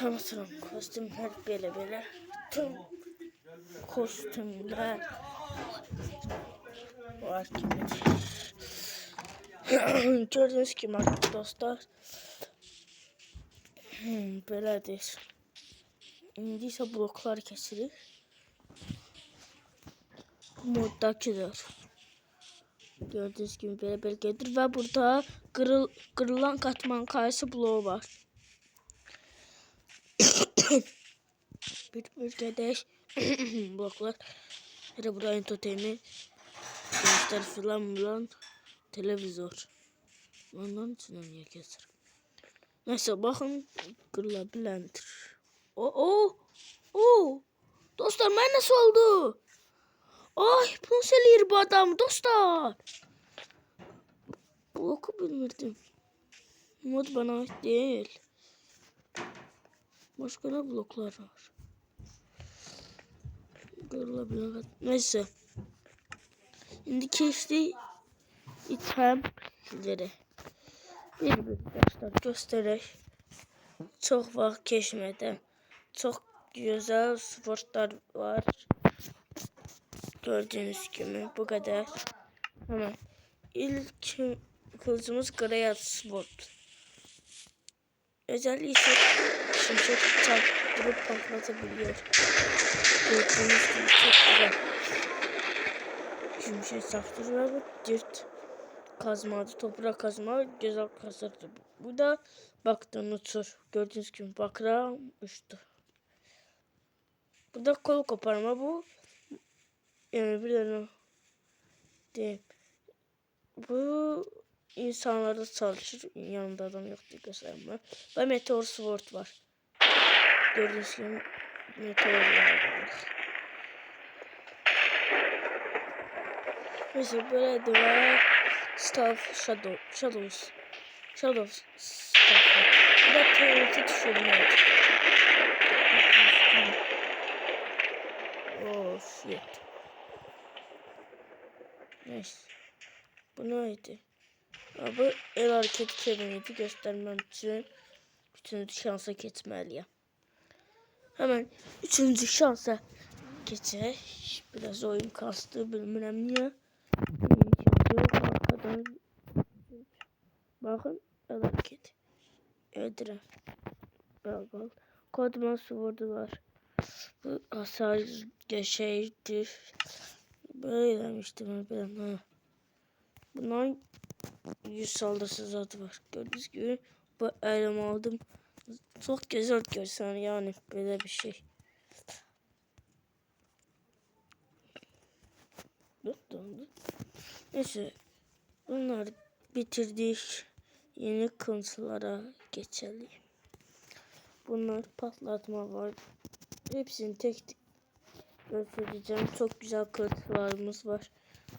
Tamam tamam kostümler böyle böyle. Tüm kostümler var gibi. Gördüğünüz gibi dostlar. Hmm, belədir. İndi isə bloklar kesilir. Moddakıdır. Gördüğünüz gibi belə belə gedir və burada qırıl, qırılan katman kayısı bloğu var. Bir gedək bloklar. Burada entertain'i göster filan filan televizor. Ondan içinden niye kesir? Neyse bakın kırılabilendir. O o o dostlar ben nasıl oldu? Ay bu nasıl eləyir bu adam dostlar? Bloku bilmirdim. Mod bana ait değil. Başka ne bloklar var? Kırılabilen Neyse. Şimdi keçdi itemleri. Bir bir dostlar gösterək. Çox vaxt keçmədən çox gözəl sportlar var. Gördüğünüz gibi bu kadar. Hemen ilk kılıcımız Greyat Sport. Özellikle şimşek çarptırıp patlatabiliyor. Gördüğünüz gibi çok güzel. Şimşek çarptırıyor ve dirt kazmadı. Toprak kazma güzel kazırdı. Bu da baktığın uçur. Gördüğünüz gibi bakra uçtu. Bu da kol koparma bu. Yani bir tane diyeyim. Bu insanlarda çalışır. Yanında adam yok diye gösterme. Ve meteor sword var. Gördüğünüz gibi meteor var. Neyse böyle de var. Staff Shadow. Shadows. Shadows. Staff. Bu da TNT düşürme. Oh shit. Neyse. Bu neydi? Abi el hareket kelimeti göstermem için üçüncü şansa geçmeliyim. Hemen üçüncü şansa geçək. Biraz oyun kastı niyə. Şimdi arkadan bakın hareket. Edirəm. Bal bal. Kodman vurdu var. Bu hasar geçeydir. Böyle demiştim ben. Ha. Bunların 100 saldırısı zaten var. Gördüğünüz gibi bu elimi aldım. Çok güzel görsen yani böyle bir şey. Neyse bunları bitirdik. Yeni kıntılara geçelim. Bunlar patlatma var. Hepsini tek tek göstereceğim. Çok güzel kırıklarımız var.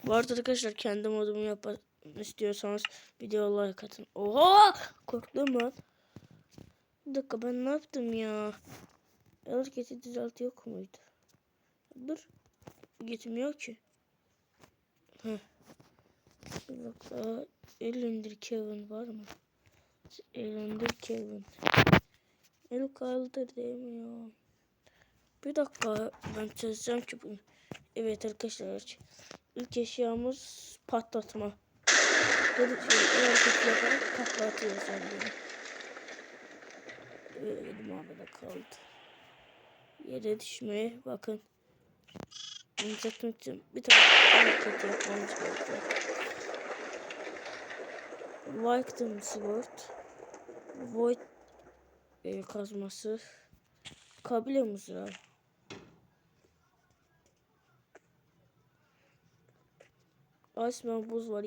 Bu arada arkadaşlar kendi modumu yapmak istiyorsanız video like atın. Oha! Korktum ben. Bir dakika ben ne yaptım ya? Hareketi düzelt yok muydu? Dur. Gitmiyor ki. Heh. Bir. Elindir Kevin var mı? Elindir Kevin. El kaldır ya? Bir dakika ben çözeceğim ki bunu. Evet arkadaşlar. İlk eşyamız patlatma. Böyle şöyle hareket yaparak. Elim havada kaldı. Yere düşmeye bakın. Yumuşatmak için bir tane hareket yapmamız gerekiyor. Victim Sword. Void e, kazması. Kabile mızrağı. Asmen buz var.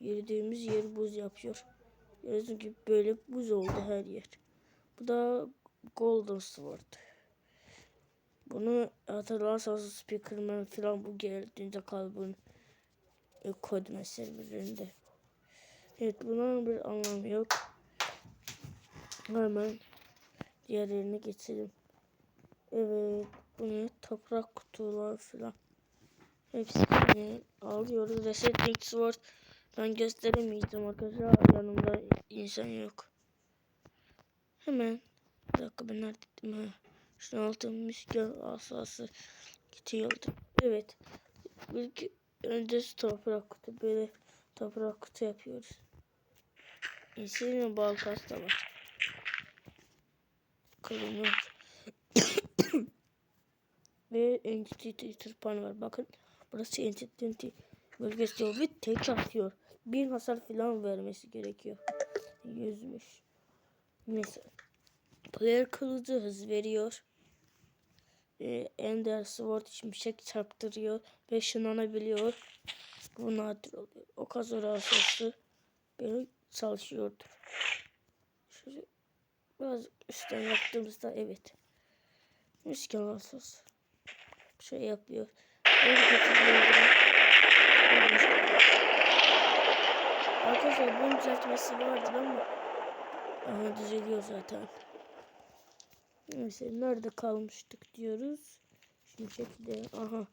Yürüdüğümüz yer buz yapıyor. Gördüğünüz gibi böyle buz oldu her yer. Bu da Golden Sword. Bunu hatırlarsanız Speakerman falan bu geldiğinde kalbin e, kod meselelerinde. Evet bunun bir anlamı yok. Hemen diğerlerine geçelim. Evet bunu toprak kutular falan. Hepsini alıyoruz. Resetting Sword. Ben gösteremeyeceğim arkadaşlar. Yanımda insan yok. Hemen dakika ben neredeydim ha. Şunun altı miskel asası gidiyordu. Evet. İlk önce toprak kutu böyle toprak kutu yapıyoruz. İnsanın balkası da var. Kırmızı. Ve entity tırpan var. Bakın burası entity bölgesi ve tek atıyor. Bir hasar falan vermesi gerekiyor. Yüzmüş. Neyse. Player kılıcı hız veriyor. Ee, Ender Sword şimşek çarptırıyor ve ışınlanabiliyor. Bu nadir oluyor. O kazor asası böyle çalışıyordur. Şöyle biraz üstten yaptığımızda evet. Miskel asası. Şey yapıyor. Arkadaşlar bunun düzeltmesi vardır ama Aha düzeliyor zaten. Neyse nerede kalmıştık diyoruz. Şimdi şekilde aha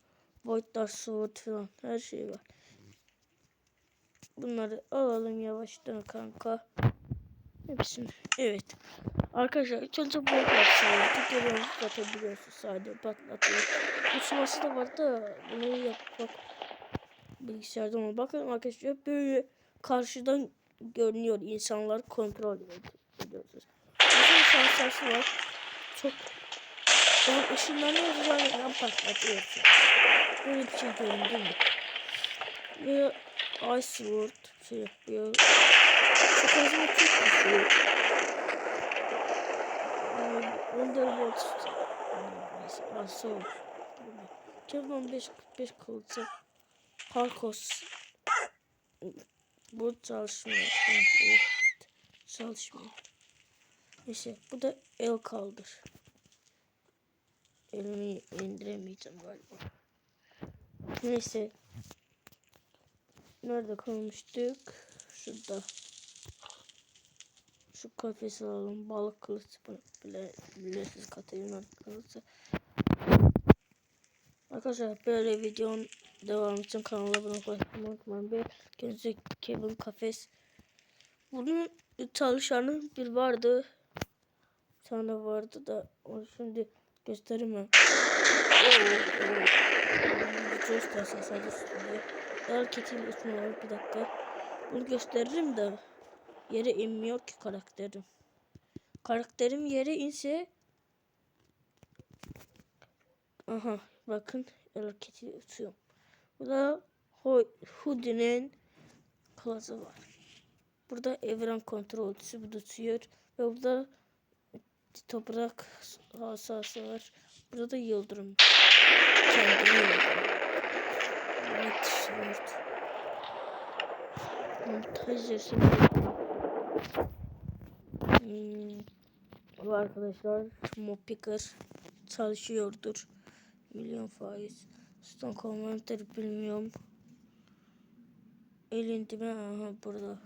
Dark Sword falan her şey var. Bunları alalım yavaştan kanka. Hepsini. Evet. Arkadaşlar ilk önce Void Dark Sword'u görüyoruz atabiliyorsunuz sadece patlatıyor. Uçması da var da bunu yapmak bilgisayarda ama bakın arkadaşlar böyle karşıdan görünüyor insanlar kontrol ediyorsunuz. Bizim sensası var. Çok yani ışınlanıyor yani patlatıyorsun. Böyle bir şey göründü mü? Ve Ice Sword şey yapıyor. Şu kazma çok güçlü. Underworld neyse Assault. Kevin 5 45 kılıcı. Harkos. Bu çalışmıyor. Evet, çalışmıyor. Neyse bu da el kaldır. Elimi indiremeyeceğim galiba. Neyse. Nerede kalmıştık? Şurada. Şu kafesi alalım. Balık kılıcı bile bilirsiniz Katarina kılıcı. Arkadaşlar böyle videonun devamı için kanala abone olmayı unutmayın. Bir kendisi Kevin Kafes. Bunun çalışanı bir vardı. Tane vardı da onu şimdi göstereyim mi? Göstersen sadece üstünde. Hareketin üstüne var bir dakika. Bunu gösteririm de yere inmiyor ki karakterim. Karakterim yere inse Aha bakın hareketi tutuyorum. Bu da Hoodie'nin kılıcı var. Burada evren kontrolcüsü bu tutuyor. Ve burada toprak hasası var. Burada da yıldırım. Kendini yıldırım. Evet, short. Montaj resim. Hmm. Arkadaşlar Mob Picker çalışıyordur. Milyon faiz. Stone Commander bilmiyorum. Elindime aha burada.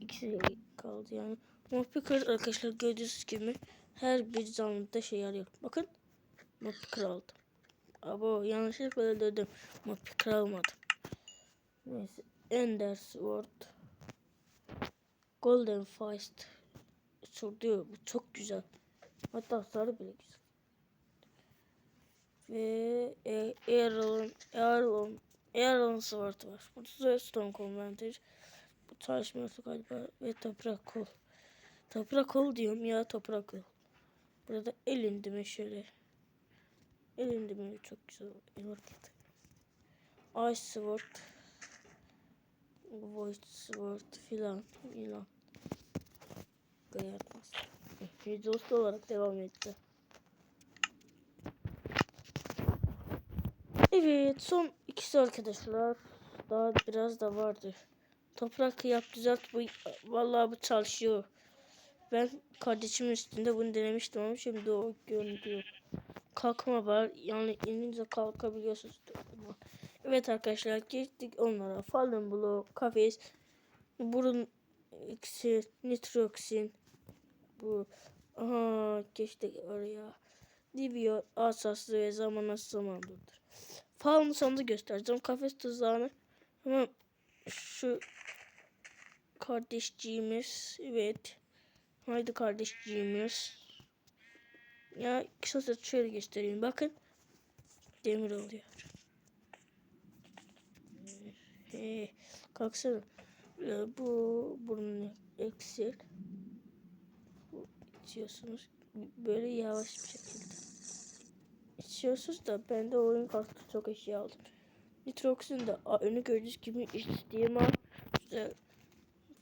İkisi kaldı yani. Mopicker arkadaşlar gördüğünüz gibi her bir canlıda şey yarıyor. Bakın Mopicker aldım. Ama yanlışlıkla öldürdüm. Mopicker almadım. Neyse. Ender Sword. Golden Fist. Sorduyor. Bu çok güzel. Hatta sarı bile güzel. Ve Aaron, Aaron, Aaron Sword var. Bu da Stone Commander. Bu çalışması galiba ve toprak kol. Toprak kol diyorum ya toprak kol. Burada el indimi şöyle. El indimi çok güzel. El hareket. Ice Sword. Void Sword filan filan. Gayet basit. Videosu olarak devam etti. Evet son ikisi arkadaşlar. Daha biraz da vardı. Toprak yap düzelt bu vallahi bu çalışıyor. Ben kardeşimin üstünde bunu denemiştim ama şimdi o görüntü Kalkma var. Yani inince kalkabiliyorsunuz. Evet arkadaşlar geçtik onlara. Fallen Blow, kafes, burun iksir, nitroksin. Bu aha geçtik oraya. Divio asaslı ve zamana zamanlıdır. Fallen sonunda göstereceğim. Kafes tuzağını ama şu kardeşciğimiz evet Haydi kardeşciğimiz. Ya kısasa şöyle göstereyim. Bakın. Demir oluyor. He, kalksana. Ee, Bu burnunu eksik. İçiyorsunuz. Böyle yavaş bir şekilde. İçiyorsunuz da ben de oyun kalktı çok eşya aldım. Nitroxin de önü gördüğünüz gibi an güzel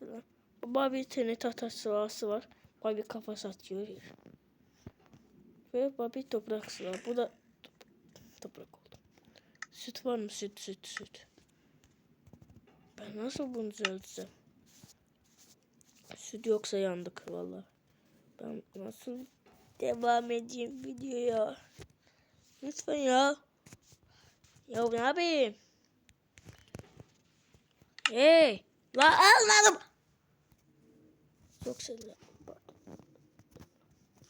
falan. Baba bir tane tahta sıvası var. Baba bir kafa satıyor. Ve baba bir toprak sıvı. Bu da top- toprak oldu. Süt var mı? Süt, süt, süt. Ben nasıl bunu düzelteceğim? Süt yoksa yandık vallahi. Ben nasıl devam edeyim videoya? Lütfen ya. Ya ne yapayım? Hey! La almadım. Çok seviyorum.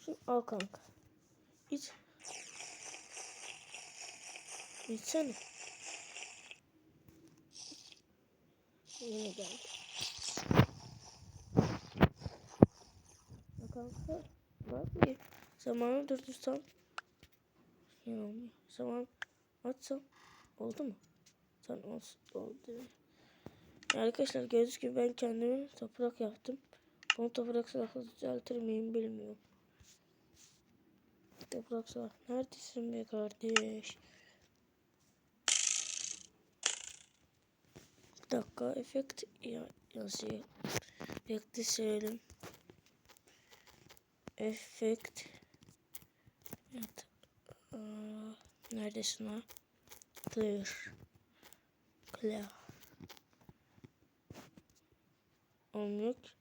Şunu al kanka. İç. İçsene. Yine geldi. Kanka ne yapayım? Zamanı durdursam yine olmuyor. Zaman atsam oldu mu? Sen olsun oldu. Arkadaşlar gördüğünüz gibi ben kendimi toprak yaptım. Toprak silahla düzeltir miyim bilmiyorum. Toprak silah neredesin be kardeş? Bir dakika efekt ya yazıyor. Efekti söyleyelim. Efekt. Evet. Aa, neredesin ha? Clear. Clear. Olmuyor ki.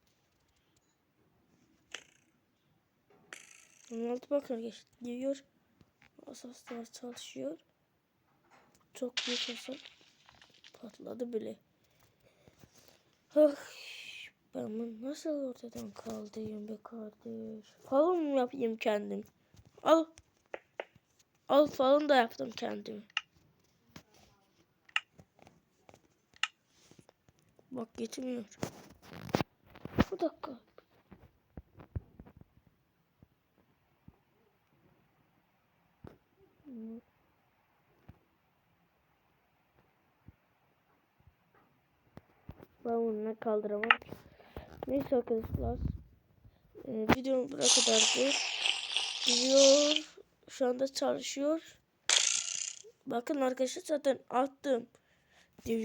16 bakın geçti diyor. Asaslar çalışıyor. Çok büyük hasar. Patladı bile. Ah, ben bunu nasıl ortadan kaldırayım be kardeş? Falan mı yapayım kendim? Al. Al falan da yaptım kendim. Bak gitmiyor. Bir dakika. Hmm. Ben bunu kaldıramam. Neyse arkadaşlar. Ee, videom buraya kadardı. Video şu anda çalışıyor. Bakın arkadaşlar zaten attım.